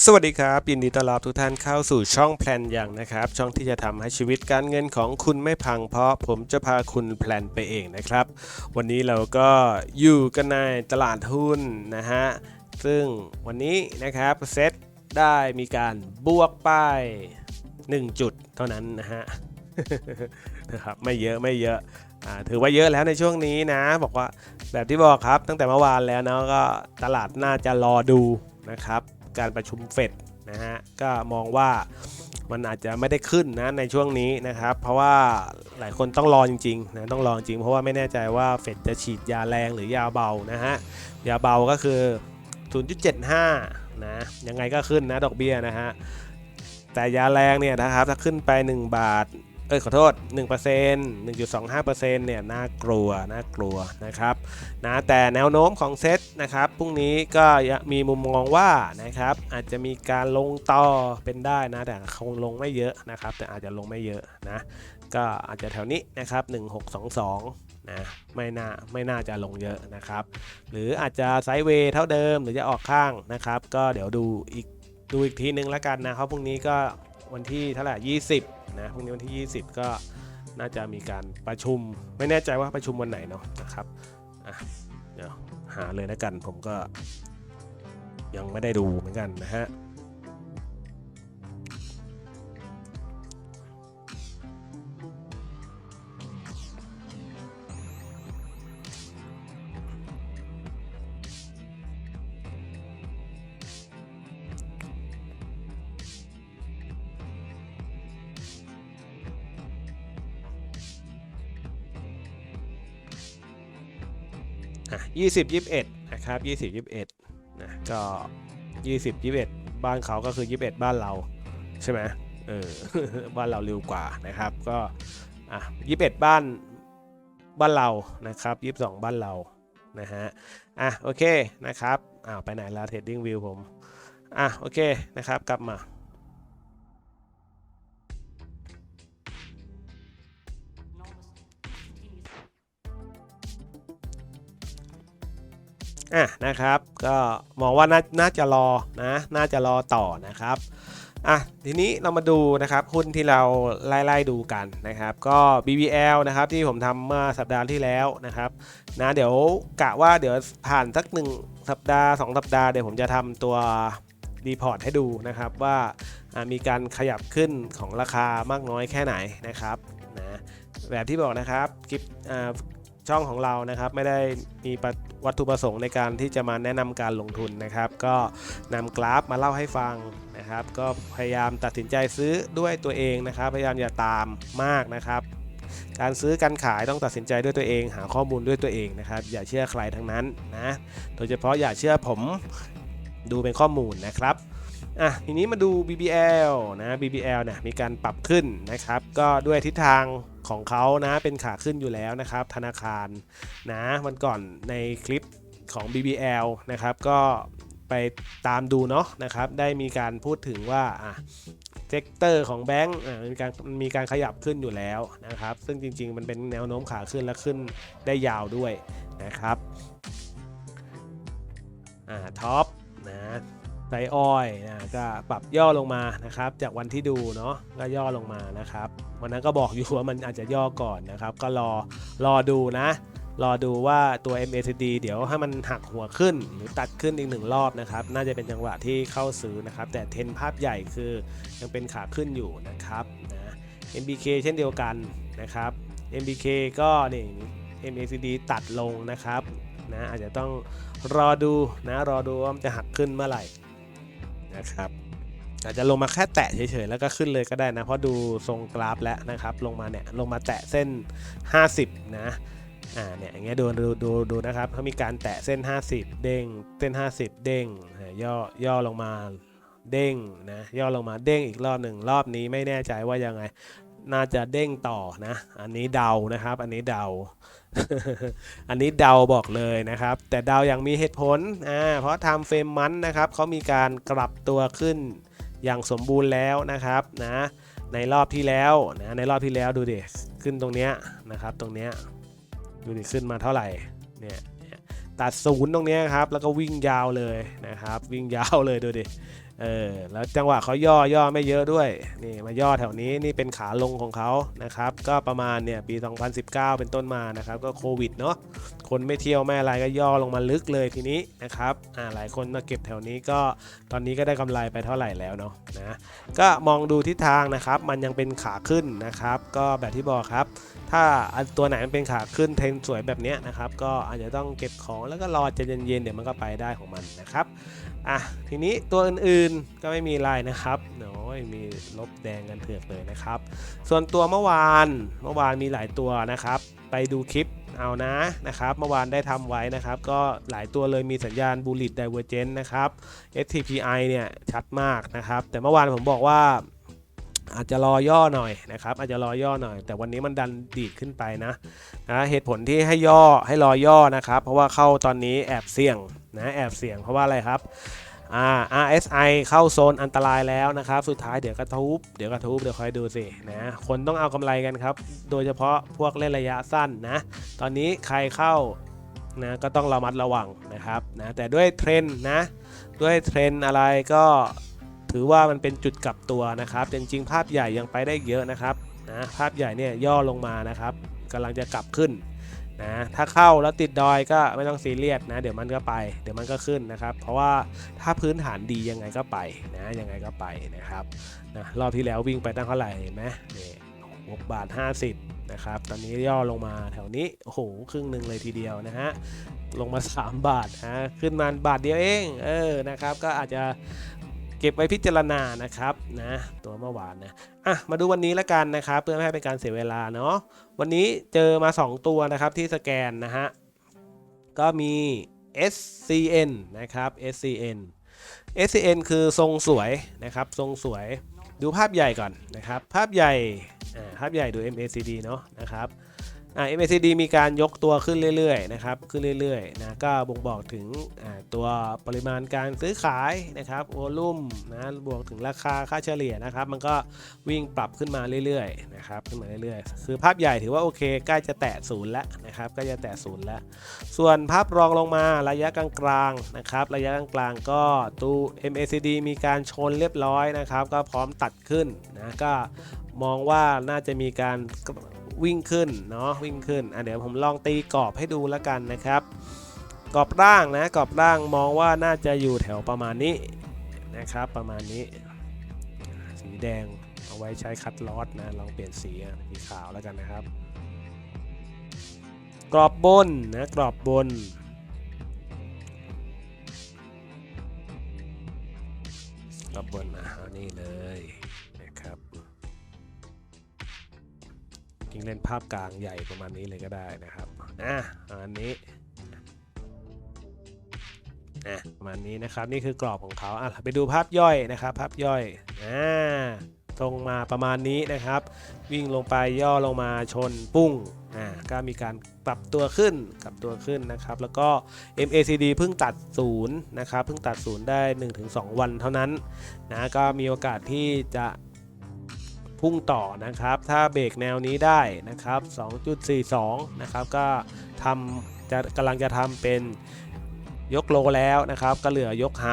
สวัสดีครับยินดีต้อนรับทุกท่านเข้าสู่ช่องแพลนอย่างนะครับ ช่องที่จะทำให้ชีวิตการเงินของคุณไม่พังเพราะผมจะพาคุณแพลนไปเองนะครับ วันนี้เราก็อยู่กันในตลาดหุ้นนะฮะซึ่งวันนี้นะครับเซตได้มีการบวกไป 1 จุดเท่านั้นนะฮะนะครับไม่เยอะไม่เยอะถือว่าเยอะแล้วในช่วงนี้นะ บอกว่าแบบที่บอกครับตั้งแต่เมื่อวานแล้วเนาะก็ตลาดน่าจะรอดูนะครับ การประชุมเฟดนะฮะก็มองว่ามันอาจจะไม่ได้ขึ้นนะในช่วงนี้นะครับ เพราะว่าหลายคนต้องรอจริงๆนะต้องรอจริงเพราะว่าไม่แน่ใจว่าเฟดจะฉีดยาแรงหรือยาเบานะฮะยาเบาก็คือ 0.75 นะยังไงก็ขึ้นนะดอกเบี้ยนะฮะแต่ยาแรงเนี่ยนะครับถ้าขึ้นไป 1 บาท เอ้ยขอโทษ 1% 1.25%เนี่ยน่ากลัวน่ากลัวนะครับนะแต่แนวโน้มของเซตนะครับพรุ่งนี้ก็ยังมีมุมมองว่านะครับอาจจะมีการลงต่อเป็นได้นะแต่คงลงไม่เยอะนะครับแต่อาจจะลงไม่เยอะนะก็อาจจะแถวนี้นะครับ 1622นะไม่น่าไม่น่าจะลงเยอะนะครับ หรืออาจจะไซด์เวย์เท่าเดิมหรือจะออกข้างนะครับ ก็เดี๋ยวดูอีกดูอีกทีนึงแล้วกันนะเพราะพรุ่งนี้ก็วันที่เท่าไหร่20 นะพรุ่งนี้วันที่ 20 ก็น่าจะมีการประชุม ไม่แน่ใจว่าประชุมวันไหนเนาะนะครับอะเดี๋ยวหาเลยแล้วกันผมก็ยังไม่ได้ดูเหมือนกันนะฮะ อะยี่สิบยี่สิบเอ็ดนะครับยี่สิบยี่สิบเอ็ดนะก็ยี่สิบยี่สิบเอ็ดบ้านเขาก็คือยี่สิบเอ็ดบ้านเราใช่ไหมเออบ้านเราเร็วกว่านะครับ ก็อะยี่สิบเอ็ดบ้านบ้านเรานะครับยี่สิบสองบ้านเรานะฮะอะโอเคนะครับอ้าวไปไหนแล้ว Trading View ผมอะโอเคนะครับกลับมา อะนะครับ ก็มองว่านาน่าจะรอนะ น่าจะรอต่อนะครับอะทีนี้เรามาดูนะครับหุ้นที่เราไล่ๆดูกันนะครับก็ BBL นะครับที่ผมทำเมื่อสัปดาห์ที่แล้วนะครับนะเดี๋ยวกะว่าเดี๋ยวผ่านสักหนึ่งสัปดาห์ 2 สัปดาห์เดี๋ยวผมจะทำตัวรีพอร์ตให้ดูนะครับว่ามีการขยับขึ้นของราคามากน้อยแค่ไหนนะครับนะแบบที่บอกนะครับคลิปอ่า ช่องของเรานะครับไม่ได้มีวัตถุประสงค์ในการที่จะมาแนะนำการลงทุนนะครับ ก็นำกราฟมาเล่าให้ฟังนะครับ ก็พยายามตัดสินใจซื้อด้วยตัวเองนะครับ พยายามอย่าตามมากนะครับการซื้อการขายต้องตัดสินใจด้วยตัวเอง หาข้อมูลด้วยตัวเองนะครับ อย่าเชื่อใครทั้งนั้นนะ โดยเฉพาะอย่าเชื่อผมดูเป็นข้อมูลนะครับอะทีนี้มาดู BBL นะ BBL เนี่ยมีการปรับขึ้นนะครับ ก็ด้วยทิศทาง ของเขานะเป็นขาขึ้นอยู่แล้วนะครับ ธนาคารนะวันก่อนในคลิปของ BBL นะครับก็ไปตามดูเนาะนะครับ ได้มีการพูดถึงว่าอะเซกเตอร์ของแบงก์มีการมีการขยับขึ้นอยู่แล้วนะครับ ซึ่งจริงๆ มันเป็นแนวโน้มขาขึ้นและขึ้นได้ยาวด้วยนะครับ อ่าท็อปนะ ไซอ้อยนะก็ปรับย่อลงมานะครับ จากวันที่ดูเนาะก็ย่อลงมานะครับ วันนั้นก็บอกอยู่ว่ามันอาจจะย่อก่อนนะครับ ก็รอรอดูนะ รอดูว่าตัว MACD เดี๋ยวให้มันหักหัวขึ้น หรือตัดขึ้นอีกหนึ่งรอบนะครับ น่าจะเป็นจังหวะที่เข้าซื้อนะครับ แต่เทนภาพใหญ่คือยังเป็นขาขึ้นอยู่นะครับนะ MBK เช่นเดียวกันนะครับ MBK ก็นี่ MACD ตัดลงนะครับนะอาจจะต้องรอดูนะรอดูว่ามันจะหักขึ้นเมื่อไหร่ นะครับอาจจะลงมาแค่แตะเฉยๆแล้วก็ขึ้นเลยก็ได้นะ เพราะดูทรงกราฟแล้วนะครับ ลงมาเนี่ยลงมาแตะเส้น 50 นะอ่าเนี่ยอย่างเงี้ยดูดูดูดูนะครับเขามีการแตะเส้น 50 เด้งเส้น 50 เด้งย่อย่อลงมาเด้งนะย่อลงมาเด้งอีกรอบหนึ่งรอบนี้ไม่แน่ใจว่ายังไง น่าจะเด้งต่อนะ อันนี้เดานะครับ อันนี้เดา อันนี้เดาบอกเลยนะครับ แต่เดาอย่างมีเหตุผลอ่าเพราะทำเฟรมมันนะครับเขามีการกลับตัวขึ้นอย่างสมบูรณ์แล้วนะครับนะในรอบที่แล้วนะในรอบที่แล้วดูดิขึ้นตรงเนี้ยนะครับตรงเนี้ยดูดิขึ้นมาเท่าไหร่เนี่ยตัดศูนย์ตรงเนี้ยครับแล้วก็วิ่งยาวเลยนะครับ วิ่งยาวเลยดูดิ เออแล้วจังหวะเขาย่อย่อไม่เยอะด้วยนี่มาย่อแถวนี้นี่เป็นขาลงของเขานะครับ ก็ประมาณเนี่ยปี 2019 เป็นต้นมานะครับ ก็โควิดเนาะคนไม่เที่ยวไม่อะไรก็ย่อลงมาลึกเลยทีนี้นะครับอ่าหลายคนมาเก็บแถวนี้ก็ตอนนี้ก็ได้กำไรไปเท่าไหร่แล้วเนาะนะก็มองดูทิศทางนะครับ มันยังเป็นขาขึ้นนะครับ ก็แบบที่บอกครับ ถ้าตัวไหนมันเป็นขาขึ้นเทรนสวยแบบนี้นะครับ ก็อาจจะต้องเก็บของแล้วก็รอใจะเย็นๆเดี๋ยวมันก็ไปได้ของมันนะครับ อะทีนี้ตัวอื่นๆก็ไม่มีลายนะครับโอ้ยมีลบแดงกันเถือกเลยนะครับ ส่วนตัวเมื่อวานเมื่อวานมีหลายตัวนะครับ ไปดูคลิปเอานะนะครับเมื่อวานได้ทำไว้นะครับ ก็หลายตัวเลยมีสัญญาณบูลลิตไดเวอร์เจนนะครับ STPI เนี่ยชัดมากนะครับ แต่เมื่อวานผมบอกว่า อาจจะรอย่อหน่อยนะครับอาจจะรอย่อหน่อย แต่วันนี้มันดันดีดขึ้นไปนะนะเหตุผลที่ให้ย่อให้รอย่อนะครับ เพราะว่าเข้าตอนนี้แอบเสี่ยงนะแอบเสี่ยงเพราะว่าอะไรครับอ่า RSI เข้าโซนอันตรายแล้วนะครับ สุดท้ายเดี๋ยวกระทุบเดี๋ยวกระทุบเดี๋ยวคอยดูสินะคนต้องเอากำไรกันครับ โดยเฉพาะพวกเล่นระยะสั้นนะตอนนี้ใครเข้านะก็ต้องระมัดระวังนะครับนะแต่ด้วยเทรนด์นะด้วยเทรนด์อะไรก็ ถือว่ามันเป็นจุดกลับตัวนะครับจริงๆ ภาพใหญ่ยังไปได้เยอะนะครับนะภาพใหญ่เนี่ยย่อลงมานะครับกำลังจะกลับขึ้นนะถ้าเข้าแล้วติดดอยก็ไม่ต้องซีเรียสนะ เดี๋ยวมันก็ไป เดี๋ยวมันก็ขึ้นนะครับ เพราะว่าถ้าพื้นฐานดียังไงก็ไปนะยังไงก็ไปนะครับนะรอบที่แล้ววิ่งไปตั้งเท่าไหร่เห็นไหมนี่หกบาท 50นะครับตอนนี้ย่อลงมาแถวนี้โอ้โหครึ่งหนึ่งเลยทีเดียวนะฮะลงมา 3 บาทนะขึ้นมาบาทเดียวเองเออนะครับก็อาจจะ เก็บไว้พิจารณานะครับนะตัวเมื่อวานนะอะมาดูวันนี้ละกันนะครับ เพื่อไม่ให้เป็นการเสียเวลาเนาะวันนี้เจอมา 2 ตัวนะครับที่สแกนนะฮะก็มี SCN นะครับ SCN SCN คือทรงสวยนะครับทรงสวยดูภาพใหญ่ก่อนนะครับ ภาพใหญ่ภาพใหญ่ดู MACD เนาะนะครับ อ่า MACD มีการยกตัวขึ้นเรื่อยๆนะครับขึ้นเรื่อยๆนะก็บ่งบอกถึงตัวปริมาณการซื้อขายนะครับโวลุ่มนะบวกถึงราคาค่าเฉลี่ยนะครับ มันก็วิ่งปรับขึ้นมาเรื่อยๆนะครับขึ้นมาเรื่อยๆ คือภาพใหญ่ถือว่าโอเคใกล้จะแตะศูนย์แล้วนะครับใกล้จะแตะศูนย์แล้ว ส่วนภาพรองลงมาระยะกลางๆนะครับระยะกลางๆก็ตู้ MACD มีการชนเรียบร้อยนะครับ ก็พร้อมตัดขึ้นนะก็มองว่าน่าจะมีการ วิ่งขึ้นเนาะวิ่งขึ้นอะเดี๋ยวผมลองตีกรอบให้ดูแล้วกันนะครับกรอบร่างนะกรอบร่างมองว่าน่าจะอยู่แถวประมาณนี้นะครับประมาณนี้ สีแดงเอาไว้ใช้คัดลอสนะลองเปลี่ยนสีสีขาวแล้วกันนะครับ กรอบบนนะกรอบบนกรอบบนอะนี่เลย จริงเล่นภาพกลางใหญ่ประมาณนี้เลยก็ได้นะครับอะอันนี้อะประมาณนี้นะครับนี่คือกรอบของเขาอะไปดูภาพย่อยนะครับภาพย่อยอ่าตรงมาประมาณนี้นะครับ วิ่งลงไปย่อลงมาชนปุ้งอ่าก็มีการปรับตัวขึ้นกลับตัวขึ้นนะครับ แล้วก็ MACD เพิ่งตัดศูนย์นะครับเพิ่งตัดศูนย์ได้ 1-2 วันเท่านั้นนะก็มีโอกาสที่จะ พุ่งต่อนะครับ ถ้าเบรกแนวนี้ได้นะครับ 2.42 นะครับ ก็ทำจะกำลังจะทำเป็นยกโลแล้วนะครับ ก็เหลือยกไฮ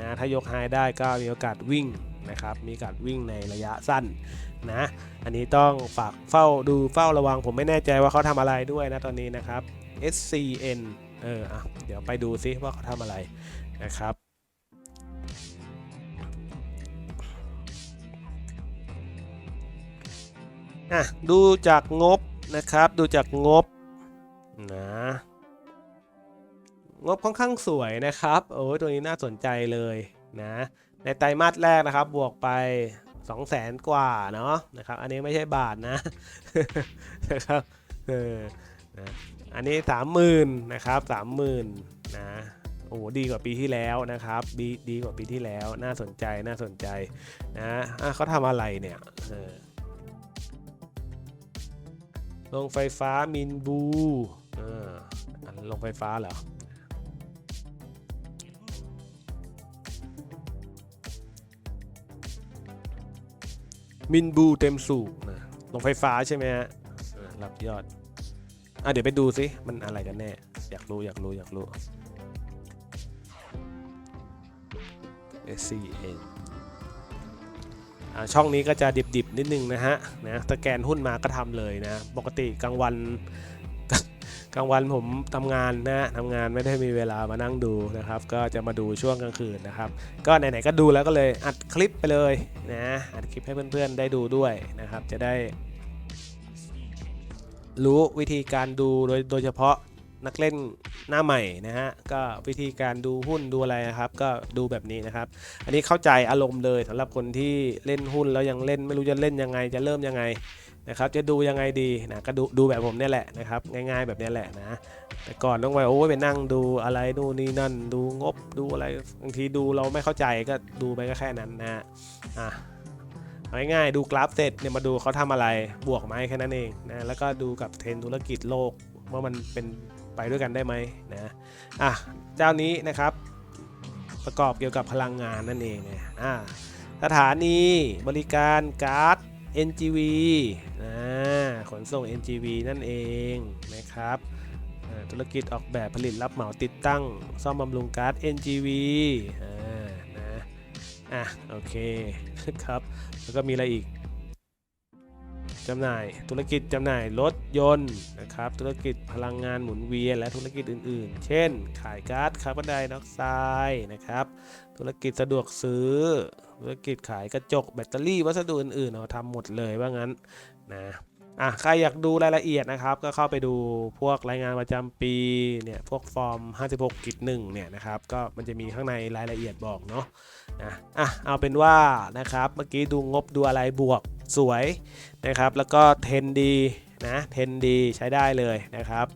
นะถ้ายกไฮได้ก็มีโอกาสวิ่งนะครับ มีโอกาสวิ่งในระยะสั้นนะ อันนี้ต้องฝากเฝ้าดูเฝ้าระวังผมไม่แน่ใจว่าเขาทำอะไรด้วยนะตอนนี้นะครับ SCN เอออะเดี๋ยวไปดูซิว่าเขาทำอะไรนะครับ อะดูจากงบนะครับดูจากงบนะงบค่อนข้างสวยนะครับโอ้ยตัวนี้น่าสนใจเลยนะในไตรมาสแรกนะครับบวกไป 2 0 0แสนกว่าเนาะนะครับอันนี้ไม่ใช่บาทนะนะครับเออนะอันนี้ 30,000นะครับ30,000นะโอ้ดีกว่าปีที่แล้วนะครับดีดีกว่าปีที่แล้วน่าสนใจน่าสนใจนะอะเขาทำอะไรเนี่ยเออ โรงไฟฟ้ามินบูอออันโรงไฟฟ้าเหรอมินบูเต็มสูบนะโรงไฟฟ้าใช่ไหมฮะรับยอด อะเดี๋ยวไปดูสิ มันอะไรกันแน่ อยากรู้อยากรู้อยากรู้ SCN ช่องนี้ก็จะดิบๆนิดนึงนะฮะนะสแกนหุ้นมาก็ทำเลยนะ ปกติกลางวันกลางวันผมทำงานนะทำงานไม่ได้มีเวลามานั่งดูนะครับ ก็จะมาดูช่วงกลางคืนนะครับ ก็ไหนๆก็ดูแล้วก็เลยอัดคลิปไปเลยนะอัดคลิปให้เพื่อนๆได้ดูด้วยนะครับ จะได้ รู้วิธีการดูโดยโดยเฉพาะนักเล่น หน้าใหม่นะฮะก็วิธีการดูหุ้นดูอะไรนะครับ ก็ดูแบบนี้นะครับ อันนี้เข้าใจอารมณ์เลยสำหรับคนที่เล่นหุ้นแล้วยังเล่นไม่รู้จะเล่นยังไงจะเริ่มยังไงนะครับจะดูยังไงดีนะก็ดูดูแบบผมเนี่ยแหละนะครับง่ายๆแบบนี้แหละนะแต่ก่อนต้องไปโอ้ยไปนั่งดูอะไรนู่นนี่นั่น ดูงบดูอะไรบางทีดูเราไม่เข้าใจก็ดูไปก็แค่นั้นนะฮะอะง่ายๆดูกราฟเสร็จเนี่ยมาดูเขาทำอะไรบวกไหมแค่นั้นเองนะแล้วก็ดูกับเทรนด์ธุรกิจโลกว่ามันเป็น ไปด้วยกันได้ไหมนะอะเจ้านี้นะครับ ประกอบเกี่ยวกับพลังงานนั่นเองเนี่ยอะสถานีบริการการ์ด NGV นะขนส่ง NGV นั่นเองนะครับอ่าธุรกิจออกแบบผลิตรับเหมาติดตั้ง ซ่อมบำรุงการ์ด NGV อ่านะอะโอเคครับ แล้วก็มีอะไรอีก จำหน่าย ธุรกิจจำหน่ายรถยนต์นะครับ ธุรกิจพลังงานหมุนเวียนและธุรกิจอื่น ๆ เช่น ขายก๊าซคาร์บอนไดออกไซด์นะครับ ธุรกิจสะดวกซื้อ ธุรกิจขายกระจกแบตเตอรี่วัสดุอื่น ๆ เราทำหมดเลยว่างั้นนะ อะใครอยากดูรายละเอียดนะครับ ก็เข้าไปดูพวกรายงานประจำปีเนี่ยพวกฟอร์ม 56กิจหนึ่งเนี่ยนะครับก็มันจะมีข้างในรายละเอียดบอกเนาะนะอะเอาเป็นว่านะครับเมื่อกี้ดูงบดูอะไรบวกสวยนะครับ แล้วก็เทนดีนะเทนดีใช้ได้เลยนะครับ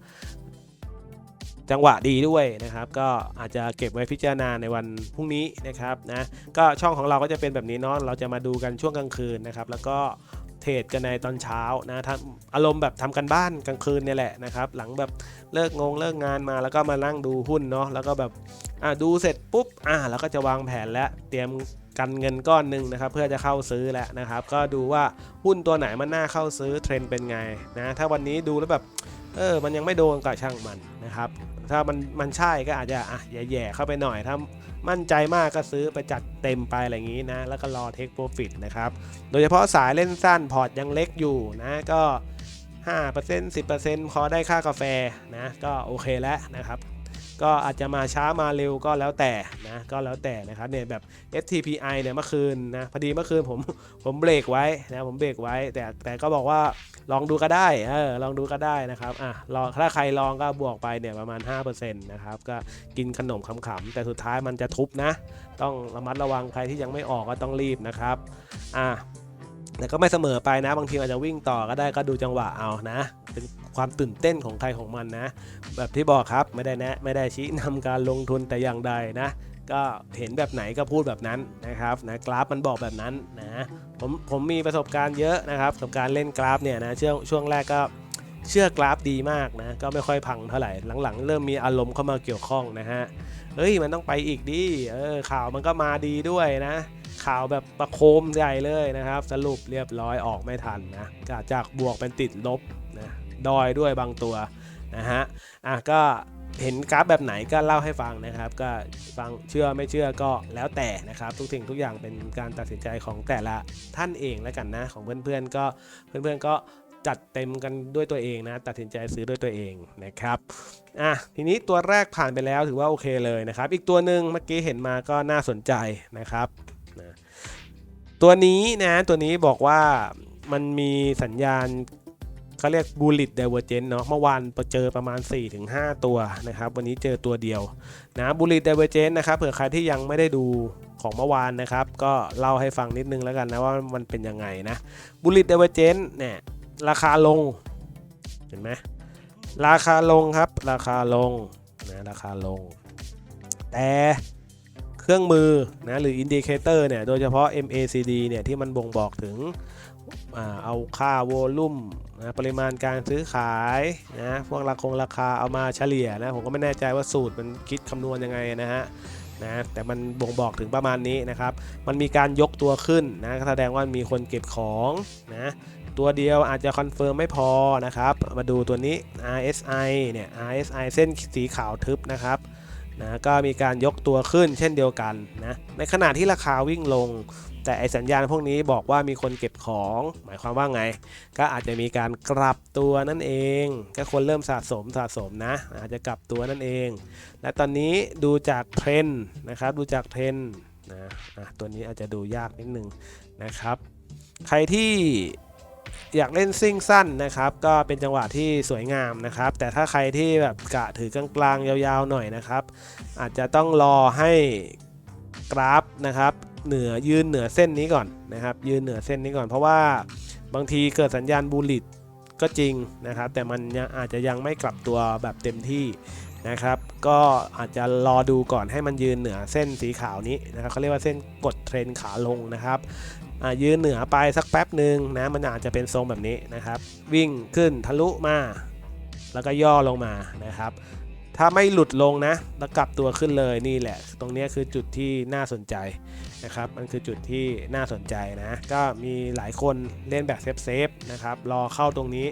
จังหวะดีด้วยนะครับ ก็อาจจะเก็บไว้พิจารณาในวันพรุ่งนี้นะครับนะก็ช่องของเราก็จะเป็นแบบนี้เนาะเราจะมาดูกันช่วงกลางคืนนะครับ แล้วก็ เทรดกันในตอนเช้านะทำอารมณ์แบบทำกันบ้านกลางคืนเนี่ยแหละนะครับ หลังแบบเลิกงงเลิกงานมาแล้วก็มานั่งดูหุ้นเนาะแล้วก็แบบอะดูเสร็จปุ๊บอะเราก็จะวางแผนแล้วเตรียมกันเงินก้อนหนึ่งนะครับ เพื่อจะเข้าซื้อแล้วนะครับ ก็ดูว่าหุ้นตัวไหนมันน่าเข้าซื้อเทรนด์เป็นไงนะถ้าวันนี้ดูแล้วแบบเออ มันยังไม่โดนก็ช่างมันนะครับ ถ้ามันมันใช่ก็อาจจะอะแย่ๆเข้าไปหน่อยถ้า มั่นใจมากก็ซื้อไปจัดเต็มไปอะไรอย่างนี้นะ แล้วก็รอเทคโปรฟิตนะครับ โดยเฉพาะสายเล่นสั้นพอร์ตยังเล็กอยู่นะก็5% 10%พอได้ค่ากาแฟนะก็โอเคแล้วนะครับ ก็อาจจะมาช้ามาเร็วก็แล้วแต่นะก็แล้วแต่นะครับเนี่ยแบบ FTPI เนี่ยเมื่อคืนนะพอดีเมื่อคืนผมผมเบรกไว้นะผมเบรกไว้แต่แต่ก็บอกว่าลองดูก็ได้เออลองดูก็ได้นะครับอะลองถ้าใครลองก็บวกไปเนี่ยประมาณ 5%นะครับก็กินขนมขำๆแต่สุดท้ายมันจะทุบนะ ต้องระมัดระวังใครที่ยังไม่ออกก็ต้องรีบนะครับอะ แต่ก็ไม่เสมอไปนะ บางทีอาจจะวิ่งต่อก็ได้ก็ดูจังหวะเอานะ เป็นความตื่นเต้นของใครของมันนะ แบบที่บอกครับไม่ได้แนะไม่ได้ชี้นำการลงทุนแต่อย่างใดนะ ก็เห็นแบบไหนก็พูดแบบนั้นนะครับนะกราฟมันบอกแบบนั้นนะผมผมมีประสบการณ์เยอะนะครับประสบการเล่นกราฟเนี่ยนะช่วงช่วงแรกก็เชื่อกราฟดีมากนะ ก็ไม่ค่อยพังเท่าไหร่หลังๆ เริ่มมีอารมณ์เข้ามาเกี่ยวข้องนะฮะเฮ้ยมันต้องไปอีกดิเออข่าวมันก็มาดีด้วยนะ ข่าวแบบประโคมใหญ่เลยนะครับ สรุปเรียบร้อยออกไม่ทันนะก็จากบวกเป็นติดลบนะดอยด้วยบางตัวนะฮะอะก็เห็นกราฟแบบไหนก็เล่าให้ฟังนะครับ ก็ฟังเชื่อไม่เชื่อก็แล้วแต่นะครับ ทุกสิ่งทุกอย่างเป็นการตัดสินใจของแต่ละท่านเองแล้วกันนะ ของเพื่อนๆก็เพื่อนๆก็จัดเต็มกันด้วยตัวเองนะ ตัดสินใจซื้อด้วยตัวเองนะครับอะทีนี้ตัวแรกผ่านไปแล้วถือว่าโอเคเลยนะครับ อีกตัวหนึ่งเมื่อกี้เห็นมาก็น่าสนใจนะครับ ตัวนี้นะตัวนี้บอกว่ามันมีสัญญาณเขาเรียก bullet divergence เนาะเมื่อวานเจอประมาณ 4-5 ตัวนะครับ วันนี้เจอตัวเดียวนะ bullet divergence นะครับเผื่อใครที่ยังไม่ได้ดูของเมื่อวานนะครับ ก็เล่าให้ฟังนิดนึงแล้วกันนะว่ามันเป็นยังไงนะ bullet divergence เนี่ยราคาลงเห็นไหมราคาลงครับ ราคาลงนะราคาลง แต่ เครื่องมือนะหรืออินดิเคเตอร์เนี่ยโดยเฉพาะ MACD เนี่ยที่มันบ่งบอกถึงอเอาค่าโวลุ่มนะปริมาณการซื้อขายนะพวกราคงราคาเอามาเฉลี่ยนะผมก็ไม่แน่ใจว่าสูตรมันคิดคำนวณยังไงนะฮะนะแต่มันบ่งบอกถึงประมาณนี้นะครับ มันมีการยกตัวขึ้นนะแสดงว่ามีคนเก็บของนะตัวเดียวอาจจะคอนเฟิร์มไม่พอนะครับ มาดูตัวนี้ RSI เนี่ย RSI เส้นสีขาวทึบนะครับ นะก็มีการยกตัวขึ้นเช่นเดียวกันนะในขณะที่ราคาวิ่งลง แต่ไอสัญญาณพวกนี้บอกว่ามีคนเก็บของ หมายความว่าไง ก็อาจจะมีการกลับตัวนั่นเอง ก็คนเริ่มสะสมสะสมนะอาจจะกลับตัวนั่นเอง และตอนนี้ดูจากเทรนนะครับดูจากเทรนนะตัวนี้อาจจะดูยากนิดนึงนะครับ ใครที่ อยากเล่นซิ่งสั้นนะครับ ก็เป็นจังหวะที่สวยงามนะครับ แต่ถ้าใครที่แบบกะถือกลางๆยาวๆหน่อยนะครับ อาจจะต้องรอให้กราฟนะครับเหนือยืนเหนือเส้นนี้ก่อนนะครับ ยืนเหนือเส้นนี้ก่อน เพราะว่าบางทีเกิดสัญญาณบูลลิตก็จริงนะครับ แต่มันอาจจะยังไม่กลับตัวแบบเต็มที่นะครับ ก็อาจจะรอดูก่อนให้มันยืนเหนือเส้นสีขาวนี้นะครับเขาเรียกว่าเส้นกดเทรนขาลงนะครับ ยืนเหนือไปสักแป๊บหนึ่งนะมันอาจจะเป็นทรงแบบนี้นะครับ วิ่งขึ้นทะลุมา แล้วก็ย่อลงมานะครับ ถ้าไม่หลุดลงนะแล้วกลับตัวขึ้นเลยนี่แหละ ตรงนี้คือจุดที่น่าสนใจนะครับ มันคือจุดที่น่าสนใจนะ ก็มีหลายคนเล่นแบบเซฟเซฟๆนะครับ รอเข้าตรงนี้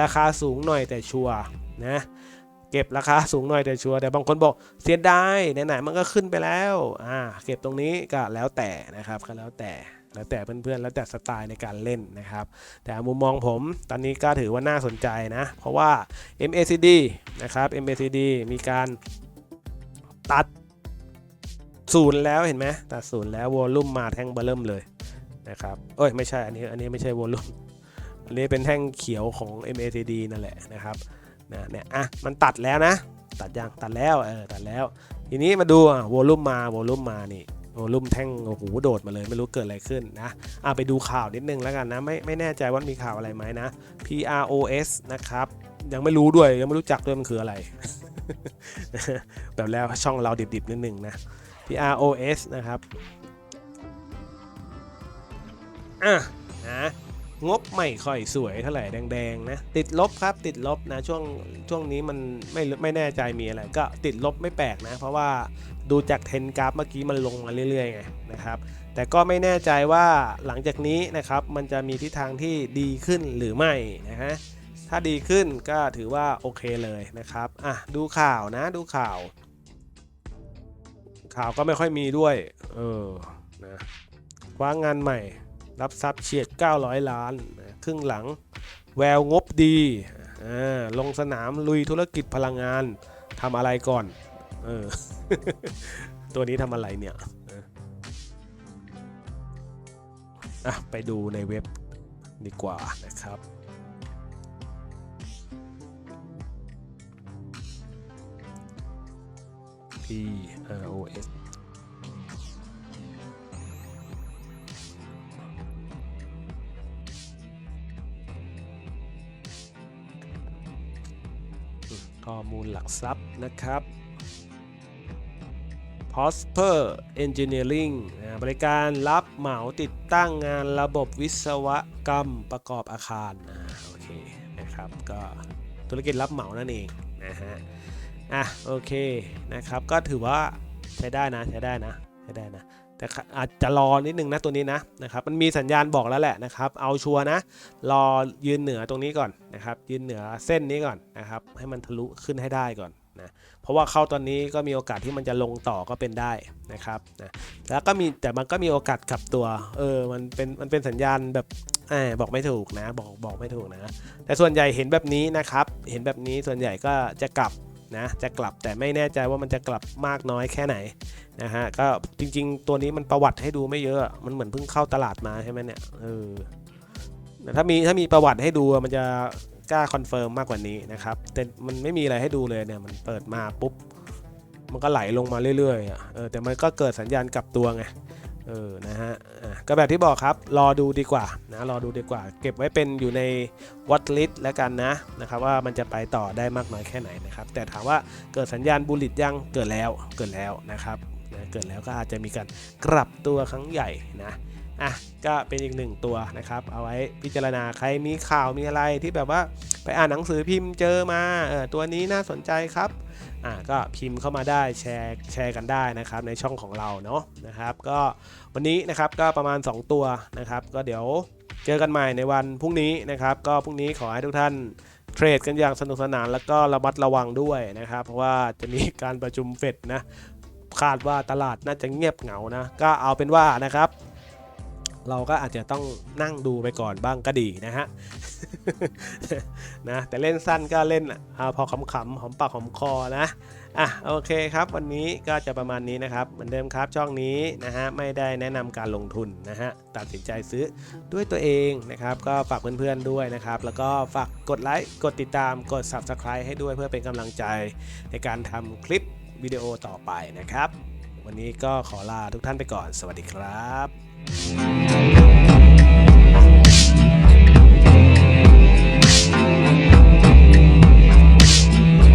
ราคาสูงหน่อยแต่ชัวร์นะเก็บราคาสูงหน่อยแต่ชัวร์แต่บางคนบอกเสียดายไหนๆมันก็ขึ้นไปแล้วอ่าเก็บตรงนี้ก็แล้วแต่นะครับก็แล้วแต่ แล้วแต่เพื่อนๆ แล้วแต่สไตล์ในการเล่นนะครับ แต่มุมมองผมตอนนี้ก็ถือว่าน่าสนใจนะ เพราะว่า MACD นะครับ MACD มีการตัดศูนย์แล้วเห็นไหมตัดศูนย์แล้ววอลลุ่มมาแท่งเบอเริ่มเลยนะครับเอ้ยไม่ใช่อันนี้อันนี้ไม่ใช่วอลลุ่มอันนี้เป็นแท่งเขียวของ MACD นั่นแหละนะครับนะเนี่ยอะมันตัดแล้วนะ ตัดยังตัดแล้วเออตัดแล้ว ทีนี้มาดูอะวอลลุ่มมาวอลลุ่มมานี่ ลุ่มแท่งโอ้โหโดดมาเลยไม่รู้เกิดอะไรขึ้นนะอะไปดูข่าวนิดนึงแล้วกันนะไม่ไม่แน่ใจว่ามีข่าวอะไรไหมนะ PROS นะครับยังไม่รู้ด้วยยังไม่รู้จักด้วยมันคืออะไร แบบแล้วช่องเราดิบๆนิดนึงนะ PROS นะครับอะนะ งบไม่ค่อยสวยเท่าไหร่แดงๆนะติดลบครับติดลบนะช่วงช่วงนี้มันไม่ไม่แน่ใจมีอะไร ก็ติดลบไม่แปลกนะ เพราะว่าดูจากเทนกราฟเมื่อกี้มันลงมาเรื่อยๆไงนะครับแต่ก็ไม่แน่ใจว่าหลังจากนี้นะครับมันจะมีทิศทางที่ดีขึ้นหรือไม่นะฮะถ้าดีขึ้นก็ถือว่าโอเคเลยนะครับอะดูข่าวนะดูข่าว ข่าวก็ไม่ค่อยมีด้วยเออนะคว้างงานใหม่ รับทรัพย์เฉียด 900 ล้าน ครึ่งหลัง แววงบดี ลงสนามลุยธุรกิจพลังงานทำอะไรก่อนออตัวนี้ทำอะไรเนี่ยอะไปดูในเว็บดีกว่านะครับ P ข้อมูลหลักทรัพย์นะครับ Prosper Engineering อ่าบริการรับเหมาติดตั้งงานระบบวิศวกรรมประกอบอาคารอ่าโอเคนะครับก็ธุรกิจรับเหมานั่นเองนะฮะอะโอเคนะครับก็ถือว่าใช้ได้นะใช้ได้นะใช้ได้นะ แต่อาจจะรอนิดนึงนะตัวนี้นะนะครับมันมีสัญญาณบอกแล้วแหละนะครับ เอาชัวร์นะรอยืนเหนือตรงนี้ก่อนนะครับยืนเหนือเส้นนี้ก่อนนะครับให้มันทะลุขึ้นให้ได้ก่อนนะเพราะว่าเข้าตอนนี้ก็มีโอกาสที่มันจะลงต่อก็เป็นได้นะครับนะแล้วก็มีแต่มันก็มีโอกาสกลับตัวเออมันเป็นมันเป็นสัญญาณแบบอบบอกไม่ถูกนะบอกบอกไม่ถูกนะแต่ส่วนใหญ่เห็นแบบนี้นะครับ เห็นแบบนี้ส่วนใหญ่ก็จะกลับ นะจะกลับแต่ไม่แน่ใจว่ามันจะกลับมากน้อยแค่ไหนนะฮะก็จริง ๆ ตัวนี้มันประวัติให้ดูไม่เยอะมันเหมือนเพิ่งเข้าตลาดมาใช่ไหมเนี่ยเออแต่ถ้ามีถ้ามีประวัติให้ดูมันจะกล้าคอนเฟิร์มมากกว่านี้นะครับแต่มันไม่มีอะไรให้ดูเลยเนี่ยมันเปิดมาปุ๊บมันก็ไหลลงมาเรื่อยๆอะเออแต่มันก็เกิดสัญญาณกลับตัวไง เออ นะฮะก็แบบที่บอกครับ รอดูดีกว่านะ รอดูดีกว่า เก็บไว้เป็นอยู่ในวัดลิสแล้วกันนะ นะครับ ว่ามันจะไปต่อได้มากน้อยแค่ไหนนะครับ แต่ถามว่าเกิดสัญญาณบูลลิตยัง เกิดแล้ว เกิดแล้วนะครับนะเกิดแล้วก็อาจจะมีการกลับตัวครั้งใหญ่นะ อะก็เป็นอีกหนึ่งตัวนะครับ เอาไว้พิจารณาใครมีข่าวมีอะไรที่แบบว่าไปอ่านหนังสือพิมพ์เจอมาเออตัวนี้น่าสนใจครับอ่าก็พิมพ์เข้ามาได้แชร์แชร์กันได้นะครับในช่องของเราเนาะนะครับ ก็วันนี้นะครับก็ประมาณ 2 ตัวนะครับ ก็เดี๋ยวเจอกันใหม่ในวันพรุ่งนี้นะครับ ก็พรุ่งนี้ขอให้ทุกท่านเทรดกันอย่างสนุกสนานแล้วก็ระมัดระวังด้วยนะครับ เพราะว่าจะมีการประชุมเฟดนะคาดว่าตลาดน่าจะเงียบเหงานะก็เอาเป็นว่านะครับ เราก็อาจจะต้องนั่งดูไปก่อนบ้างก็ดีนะฮะนะแต่เล่นสั้นก็เล่นเอาพอขำๆหอมปากหอมคอนะอะโอเคครับวันนี้ก็จะประมาณนี้นะครับเหมือนเดิมครับช่องนี้นะฮะไม่ได้แนะนำการลงทุนนะฮะตัดสินใจซื้อด้วยตัวเองนะครับก็ฝากเพื่อนๆด้วยนะครับแล้วก็ฝากกดไลค์กดติดตามกด Subscribe ให้ด้วยเพื่อเป็นกำลังใจในการทำคลิปวิดีโอต่อไปนะครับ วันนี้ก็ขอลาทุกท่านไปก่อน สวัสดีครับ Thank you.